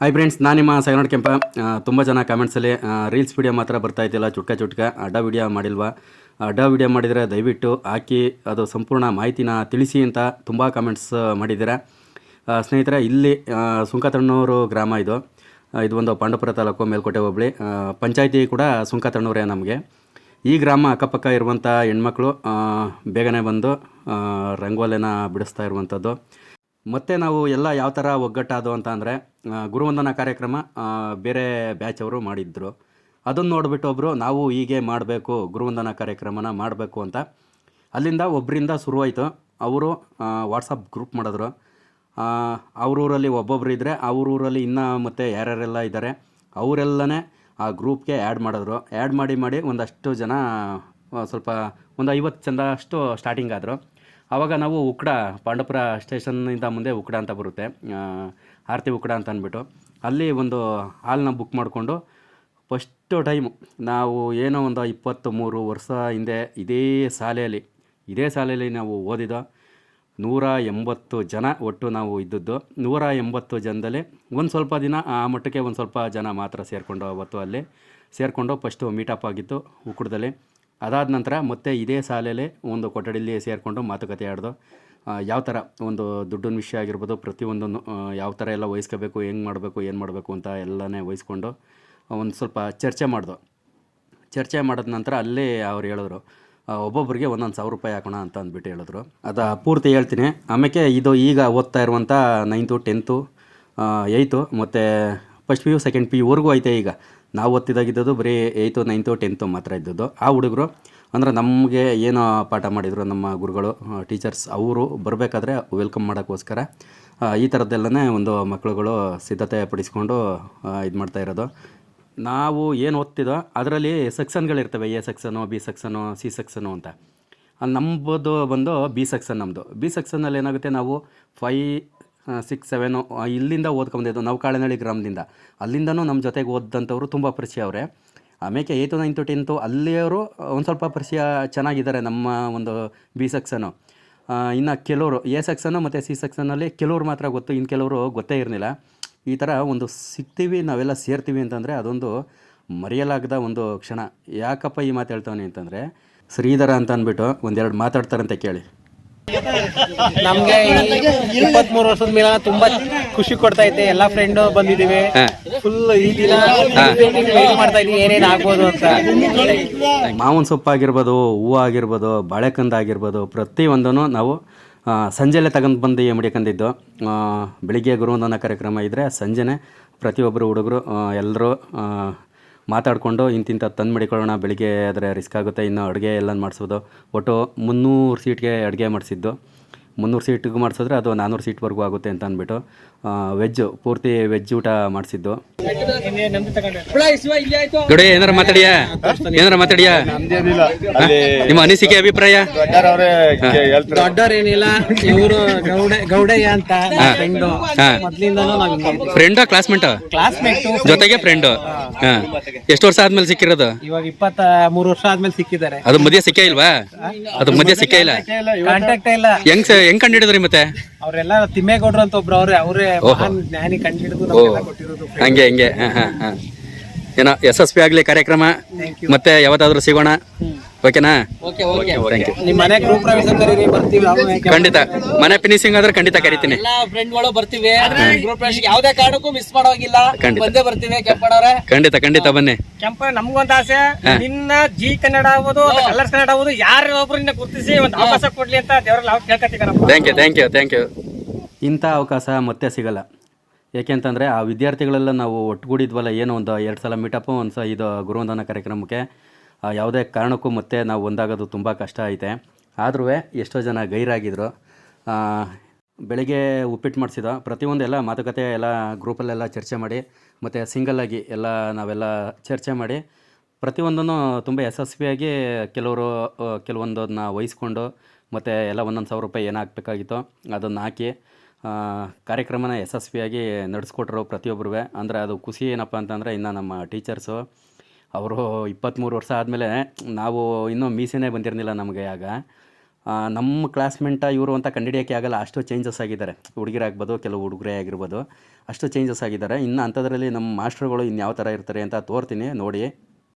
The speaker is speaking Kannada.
ಹಾಯ್ ಫ್ರೆಂಡ್ಸ್ ನಾನು ನಿಮ್ಮ ಸೈನಾಡ್ ಕೆಂಪ. ತುಂಬ ಜನ ಕಮೆಂಟ್ಸಲ್ಲಿ ರೀಲ್ಸ್ ವಿಡಿಯೋ ಮಾತ್ರ ಬರ್ತಾ ಇದ್ದಿಲ್ಲ ಚುಟ್ಕ ಚುಟ್ಕ. ಅಡ್ಡ ವಿಡಿಯೋ ಮಾಡಿಲ್ವಾ? ಅಡ್ಡ ವಿಡಿಯೋ ಮಾಡಿದರೆ ದಯವಿಟ್ಟು ಹಾಕಿ, ಅದು ಸಂಪೂರ್ಣ ಮಾಹಿತಿನ ತಿಳಿಸಿ ಅಂತ ತುಂಬ ಕಮೆಂಟ್ಸ್ ಮಾಡಿದ್ದೀರಾ? ಸ್ನೇಹಿತರೆ, ಇಲ್ಲಿ ಸುಂಕತಣ್ಣೂರು ಗ್ರಾಮ ಇದು. ಇದು ಒಂದು ಪಾಂಡವಪುರ ತಾಲೂಕು ಮೇಲ್ಕೋಟೆ ಹೋಬಳಿ. ಪಂಚಾಯಿತಿ ಕೂಡ ಸುಂಕತಣ್ಣೂರೇ ನಮಗೆ. ಈ ಗ್ರಾಮ ಅಕ್ಕಪಕ್ಕ ಇರುವಂಥ ಹೆಣ್ಮಕ್ಳು ಬೇಗನೆ ಬಂದು ರಂಗೋಲಿನ ಬಿಡಿಸ್ತಾ ಇರುವಂಥದ್ದು ಮತ್ತು ನಾವು ಎಲ್ಲ ಯಾವ ಥರ ಒಗ್ಗಟ್ಟಾದವು ಅಂತ ಅಂದರೆ ಗುರುವಂದನಾ ಕಾರ್ಯಕ್ರಮ ಬೇರೆ ಬ್ಯಾಚ್ ಅವರು ಮಾಡಿದ್ದರು ಅದನ್ನು ನೋಡಿಬಿಟ್ಟು ಒಬ್ಬರು ನಾವು ಹೀಗೆ ಮಾಡಬೇಕು, ಗುರುವಂದನಾ ಕಾರ್ಯಕ್ರಮನ ಮಾಡಬೇಕು ಅಂತ. ಅಲ್ಲಿಂದ ಒಬ್ಬರಿಂದ ಶುರುವಾಯಿತು. ಅವರು ವಾಟ್ಸಪ್ ಗ್ರೂಪ್ ಮಾಡಿದ್ರು. ಅವರೂರಲ್ಲಿ ಒಬ್ಬೊಬ್ರು ಇದ್ದರೆ ಅವ್ರ ಊರಲ್ಲಿ ಇನ್ನೂ ಮತ್ತು ಯಾರ್ಯಾರೆಲ್ಲ ಇದ್ದಾರೆ ಅವರೆಲ್ಲನೇ ಆ ಗ್ರೂಪ್ಗೆ ಆ್ಯಡ್ ಮಾಡಿದ್ರು. ಆ್ಯಡ್ ಮಾಡಿ ಮಾಡಿ ಒಂದಷ್ಟು ಜನ ಸ್ವಲ್ಪ ಒಂದು ಐವತ್ತು ಚಂದ ಅಷ್ಟು ಸ್ಟಾರ್ಟಿಂಗ್ ಆದರು. ಆವಾಗ ನಾವು ಉಕ್ಕಡ, ಪಾಂಡವಪುರ ಸ್ಟೇಷನ್ನಿಂದ ಮುಂದೆ ಉಕ್ಕಡ ಅಂತ ಬರುತ್ತೆ. ಆರತಿ ಉಕ್ಕಡ ಅಂತ ಅಂದ್ಬಿಟ್ಟು. ಅಲ್ಲಿ ಒಂದು ಹಾಲ್ನ ಬುಕ್ ಮಾಡಿಕೊಂಡು ಫಸ್ಟು ಟೈಮು ನಾವು ಏನೋ ಒಂದು ಇಪ್ಪತ್ತು ಮೂರು ವರ್ಷ ಹಿಂದೆ ಇದೇ ಶಾಲೆಯಲ್ಲಿ ಇದೇ ಶಾಲೆಯಲ್ಲಿ ನಾವು ಓದಿದ ನೂರ ಎಂಬತ್ತು ಜನ ಒಟ್ಟು ನಾವು ಇದ್ದದ್ದು. ನೂರ ಎಂಬತ್ತು ಜನದಲ್ಲಿ ಒಂದು ಸ್ವಲ್ಪ ದಿನ ಆ ಮಟ್ಟಕ್ಕೆ ಒಂದು ಸ್ವಲ್ಪ ಜನ ಮಾತ್ರ ಸೇರಿಕೊಂಡು ಅವತ್ತು ಅಲ್ಲಿ ಸೇರಿಕೊಂಡು ಫಸ್ಟು ಮೀಟಪ್ ಆಗಿತ್ತು ಉಕ್ಕಡದಲ್ಲಿ. ಅದಾದ ನಂತರ ಮತ್ತೆ ಇದೇ ಶಾಲೆಯಲ್ಲಿ ಒಂದು ಕೊಠಡಿಲಿ ಸೇರಿಕೊಂಡು ಮಾತುಕತೆ ಆಡ್ದು ಯಾವ ಥರ ಒಂದು ದುಡ್ಡಿನ ವಿಷಯ ಆಗಿರ್ಬೋದು, ಪ್ರತಿಯೊಂದನ್ನು ಯಾವ ಥರ ಎಲ್ಲ ವಹಿಸ್ಕೋಬೇಕು, ಹೆಂಗೆ ಮಾಡಬೇಕು, ಏನು ಮಾಡಬೇಕು ಅಂತ ಎಲ್ಲನೇ ವಹಿಸ್ಕೊಂಡು ಒಂದು ಸ್ವಲ್ಪ ಚರ್ಚೆ ಮಾಡ್ದು. ಚರ್ಚೆ ಮಾಡಿದ ನಂತರ ಅಲ್ಲೇ ಅವ್ರು ಹೇಳಿದ್ರು ಒಬ್ಬೊಬ್ಬರಿಗೆ ಒಂದೊಂದು ಸಾವಿರ ರೂಪಾಯಿ ಹಾಕೋಣ ಅಂತ ಅಂದ್ಬಿಟ್ಟು ಹೇಳಿದ್ರು. ಅದು ಪೂರ್ತಿ ಹೇಳ್ತೀನಿ. ಆಮೇಲೆ ಇದು ಈಗ ಓದ್ತಾ ಇರುವಂಥ ನೈನ್ತು ಟೆಂತು ಏಯ್ತು ಮತ್ತು first P U second P ಯುವರೆಗೂ ಐತೆ ಈಗ. ನಾವು ಓದ್ತಿದ್ದಾಗಿದ್ದದ್ದು ಬರೀ ಏಯ್ತು ನೈನ್ತು ಟೆಂತು ಮಾತ್ರ ಇದ್ದದ್ದು. ಆ ಹುಡುಗರು, ಅಂದ್ರೆ ನಮಗೆ ಏನು ಪಾಠ ಮಾಡಿದರು ನಮ್ಮ ಗುರುಗಳು ಟೀಚರ್ಸ್ ಅವರು ಬರಬೇಕಾದ್ರೆ ವೆಲ್ಕಮ್ ಮಾಡೋಕ್ಕೋಸ್ಕರ ಈ ಥರದ್ದೆಲ್ಲನೇ ಒಂದು ಮಕ್ಕಳುಗಳು ಸಿದ್ಧತೆ ಪಡಿಸ್ಕೊಂಡು ಇದು ಮಾಡ್ತಾ ಇರೋದು. ನಾವು ಏನು ಓದ್ತಿದ್ದೋ ಅದರಲ್ಲಿ ಸೆಕ್ಷನ್ಗಳಿರ್ತವೆ A section B section C section ಅಂತ. ನಮ್ಮದು ಬಂದು ಬಿ ಸೆಕ್ಷನ್ ನಮ್ಮದು ಬಿ ಸೆಕ್ಷನಲ್ಲಿ ಏನಾಗುತ್ತೆ ನಾವು ಫೈ ಸಿಕ್ಸ್ ಸೆವೆನು ಇಲ್ಲಿಂದ ಓದ್ಕೊಂಬಂದಿದ್ದು ನಾವು ಗ್ರಾಮದಿಂದ. ಅಲ್ಲಿಂದನೂ ನಮ್ಮ ಜೊತೆಗೆ ಓದಿದಂಥವ್ರು ತುಂಬ ಪರಿಚಯ ಅವರೇ. ಆಮೇಲೆ ಏಯ್ತು, ನೈನ್ತು, ಟೆಂತು ಅಲ್ಲಿಯವರು ಒಂದು ಸ್ವಲ್ಪ ಪರಿಚಯ ಚೆನ್ನಾಗಿದ್ದಾರೆ ನಮ್ಮ ಒಂದು ಬಿ ಸೆಕ್ಷನು. ಇನ್ನು ಕೆಲವರು ಎ ಸೆಕ್ಷನು ಮತ್ತು ಸಿ ಸೆಕ್ಷನಲ್ಲಿ ಕೆಲವರು ಮಾತ್ರ ಗೊತ್ತು ಇನ್ನು ಕೆಲವರು ಗೊತ್ತೇ ಇರಲಿಲ್ಲ ಈ ಥರ ಒಂದು ಸಿಗ್ತೀವಿ, ನಾವೆಲ್ಲ ಸೇರ್ತೀವಿ ಅಂತಂದರೆ ಅದೊಂದು ಮರೆಯಲಾಗದ ಒಂದು ಕ್ಷಣ. ಯಾಕಪ್ಪ ಈ ಮಾತು ಹೇಳ್ತಾವನೆ ಅಂತಂದರೆ, ಶ್ರೀಧರ ಅಂತ ಅಂದ್ಬಿಟ್ಟು ಒಂದೆರಡು ಮಾತಾಡ್ತಾರಂತೆ ಕೇಳಿ. ನಮ್ಗೆ ಇಪ್ಪತ್ ಮೂರು ವರ್ಷದ ಮೇಲೆ ತುಂಬಾ ಖುಷಿ ಕೊಡ್ತಾ ಐತೆ ಎಲ್ಲಾ ಫ್ರೆಂಡ್ ಬಂದಿದೀವಿ ಫುಲ್ ಈ ದಿನ ಮಾಡ್ತಾ ಇದೀವಿ ಏನೇನ್ ಆಗ್ಬೋದು ಅಂತ. ಮಾವಿನ ಸೊಪ್ಪು ಆಗಿರ್ಬೋದು ಹೂವು ಆಗಿರ್ಬೋದು ಬಾಳೆಕಂದ ಆಗಿರ್ಬೋದು ಪ್ರತಿಯೊಂದನ್ನು ನಾವು ಸಂಜೆಲೆ ತಗೊಂಡು ಬಂದು ಮಡಿಕೊಂಡಿದ್ದು ಬೆಳಿಗ್ಗೆ ಗುರುವಂದನ ಕಾರ್ಯಕ್ರಮ ಇದ್ದರೆ ಸಂಜೆನೆ ಪ್ರತಿಯೊಬ್ಬರು ಹುಡುಗರು ಎಲ್ಲರೂ ಮಾತಾಡಿಕೊಂಡು ಇಂತಿಂಥ ತಂದು ಮಡಿಕೊಳ್ಳೋಣ. ಬೆಳಿಗ್ಗೆ ಆದರೆ ರಿಸ್ಕ್ ಆಗುತ್ತೆ. ಇನ್ನು ಅಡುಗೆ ಎಲ್ಲ ಮಾಡಿಸೋದು. ಒಟ್ಟು ಮುನ್ನೂರು ಸೀಟ್ಗೆ ಅಡುಗೆ ಮಾಡಿಸಿದ್ದು. ಮುನ್ನೂರು ಸೀಟಿಗೆ ಮಾಡಿಸಿದ್ರೆ ಅದು ನಾನ್ನೂರು ಸೀಟ್ವರೆಗೂ ಆಗುತ್ತೆ ಅಂತ ಅಂದ್ಬಿಟ್ಟು ವೆಜ್ ಪೂರ್ತಿ ವೆಜ್ ಊಟ ಮಾಡಿಸಿದ್ದು. ಗಡಿ ಏನಾರ ಮಾತಾಡಿಯಾ? ಏನಾರ ಮಾತಾಡಿಯಾ? ನಿಮ್ಮ ಅನಿಸಿಕೆ ಅಭಿಪ್ರಾಯ? ದೊಡ್ಡವ್ರೇನಿಲ್ಲ ಇವರು ಗೌಡ ಗೌಡಯ್ಯ ಅಂತ ಫ್ರೆಂಡ್ ಮೊದ್ಲಿಂದಾನು ನಾವ್ ಫ್ರೆಂಡಾ ಕ್ಲಾಸ್ಮೇಟ್ ಕ್ಲಾಸ್ಮೇಟ್ ಜೊತೆಗೆ ಫ್ರೆಂಡ್ ಹಾ. ಎಷ್ಟು ವರ್ಷ ಆದ್ಮೇಲೆ ಸಿಕ್ಕಿರೋದು? ಇವಾಗ ಇಪ್ಪತ್ತ ಮೂರು ವರ್ಷ ಆದ್ಮೇಲೆ ಸಿಕ್ಕಿದ್ದಾರೆ. ಅದು ಮದ್ಯ ಸಿಕ್ಕೇ ಇಲ್ವಾ? ಅದು ಮದ್ಯ ಸಿಕ್ಕೇ ಇಲ್ಲ? ಕಾಂಟ್ಯಾಕ್ಟ್ ಇಲ್ಲ. ಹೆಂಗ್ ಸ- ಹೆಂಗ್ ಕಂಡಿಡಿದ್ರಿ ಮತ್ತೆ? ಅವರೆಲ್ಲ ತಿಮ್ಮೇಗೌಡ್ರು ಅಂತ ಒಬ್ರು ಅವ್ರೆ ಅವರೇ ಮಹಾನ್ ಜ್ಞಾನಿ ಕಂಡಿಡಿದು ನಮ್ಗೆಲ್ಲ ಕೊಟ್ಟಿರೋದು. ಹಂಗೆ ಹಂಗೆ. ಹಾ ಹಾ ಹಾ. ಏನೋ ಯಶಸ್ವಿ ಆಗ್ಲಿ ಕಾರ್ಯಕ್ರಮ ಮತ್ತೆ ಯಾವತ್ತಾದ್ರೂ ಸಿಗೋಣ. ಓಕೆನಾ? ಥ್ಯಾಂಕ್ ಯು ನಿಮ್ ಮನೆ ಗ್ರೂಪ್ ಪ್ರವೇಶ ಕರೀರಿ ಬರ್ತೀವಿ ನಾವು. ಯಾಕೆ- ಖಂಡಿತ. ಮನೆ ಫಿನಿಶಿಂಗ್ ಆದ್ರೆ ಖಂಡಿತ ಕರಿತೀನಿ. ಎಲ್ಲಾ ಫ್ರೆಂಡ್ಗಳು ಬರ್ತೀವಿ. ಗ್ರೂಪ್ ಯಾವ್ದೇ ಕಾರಣಕ್ಕೂ ಮಿಸ್ ಮಾಡೋಗಿಲ್ಲ. ಖಂಡಿತ. ಬಂದೇ ಬರ್ತೀವಿ ಕೆಂಪಣ್ಣವ್ರೆ ಖಂಡಿತ ಖಂಡಿತ ಬನ್ನಿ. ಕೆಂಪ ನಮ್ಗೊಂದ್ ಆಸೆ. ನಿನ್ನ ಜಿ ಕನ್ನಡ ಆಗ್ಬೋದು ಕಲರ್ಸ್ ಕನ್ನಡ ಆಗ್ಬೋದು ಯಾರು ಒಬ್ರು ನಿನ್ನ ಗುರುತಿಸಿ ಒಂದು ಅವಕಾಶ ಕೊಡ್ಲಿ ಅಂತ ದೇವ್ರಲ್ಲಿ ನಾವು ಕೇಳ್ಕೊತೀವಿ thank you thank you thank you ಇಂಥ ಅವಕಾಶ ಮತ್ತೆ ಸಿಗಲ್ಲ. ಏಕೆಂತಂದರೆ ಆ ವಿದ್ಯಾರ್ಥಿಗಳೆಲ್ಲ ನಾವು ಒಟ್ಟುಗೂಡಿದ್ವಲ್ಲ ಏನೋ ಒಂದು ಎರಡು ಸಲ ಮೀಟಪ್ಪು ಒಂದು ಸಲ ಇದು ಗುರುವಂದನ ಕಾರ್ಯಕ್ರಮಕ್ಕೆ. ಯಾವುದೇ ಕಾರಣಕ್ಕೂ ಮತ್ತೆ ನಾವು ಒಂದಾಗೋದು ತುಂಬ ಕಷ್ಟ ಐತೆ. ಆದ್ರೂ ಎಷ್ಟೋ ಜನ ಗೈರಾಗಿದ್ದರು ಬೆಳಗ್ಗೆ ಉಪ್ಪಿಟ್ಟು ಮಾಡಿಸಿದ ಪ್ರತಿಯೊಂದು ಎಲ್ಲ ಮಾತುಕತೆ ಎಲ್ಲ ಗ್ರೂಪಲ್ಲೆಲ್ಲ ಚರ್ಚೆ ಮಾಡಿ, ಮತ್ತು ಸಿಂಗಲ್ಲಾಗಿ ಎಲ್ಲ ನಾವೆಲ್ಲ ಚರ್ಚೆ ಮಾಡಿ, ಪ್ರತಿಯೊಂದನ್ನು ತುಂಬ ಯಶಸ್ವಿಯಾಗಿ ಕೆಲವರು ಕೆಲವೊಂದನ್ನು ವಹಿಸ್ಕೊಂಡು, ಮತ್ತು ಎಲ್ಲ ಒಂದೊಂದು ಸಾವಿರ ರೂಪಾಯಿ ಏನು ಹಾಕ್ಬೇಕಾಗಿತ್ತೋ ಅದನ್ನು ಹಾಕಿ ಕಾರ್ಯಕ್ರಮನ ಯಶಸ್ವಿಯಾಗಿ ನಡೆಸ್ಕೊಟ್ರು ಪ್ರತಿಯೊಬ್ಬರೂ ಅಂದರೆ ಅದು ಖುಷಿ ಏನಪ್ಪ ಅಂತಂದರೆ ಇನ್ನು ನಮ್ಮ ಟೀಚರ್ಸು ಅವರು ಇಪ್ಪತ್ತ್ಮೂರು ವರ್ಷ ಆದಮೇಲೆ ನಾವು ಇನ್ನೂ ಮೀಸೆನೇ ಬಂದಿರಲಿಲ್ಲ ನಮಗೆ ಆಗ. ನಮ್ಮ ಕ್ಲಾಸ್ಮೇಟ ಇವರು ಅಂತ ಕಂಡಿಡಿಯೋಕ್ಕೆ ಆಗಲ್ಲ, ಅಷ್ಟು ಚೇಂಜಸ್ ಆಗಿದ್ದಾರೆ. ಹುಡುಗಿರಾಗ್ಬೋದು, ಕೆಲವು ಹುಡುಗರೇ ಆಗಿರ್ಬೋದು, ಅಷ್ಟು ಚೇಂಜಸ್ ಆಗಿದ್ದಾರೆ. ಇನ್ನು ಅಂಥದ್ರಲ್ಲಿ ನಮ್ಮ ಮಾಸ್ಟ್ರುಗಳು ಇನ್ನು ಯಾವ ಥರ ಇರ್ತಾರೆ ಅಂತ ತೋರ್ತೀನಿ, ನೋಡಿ.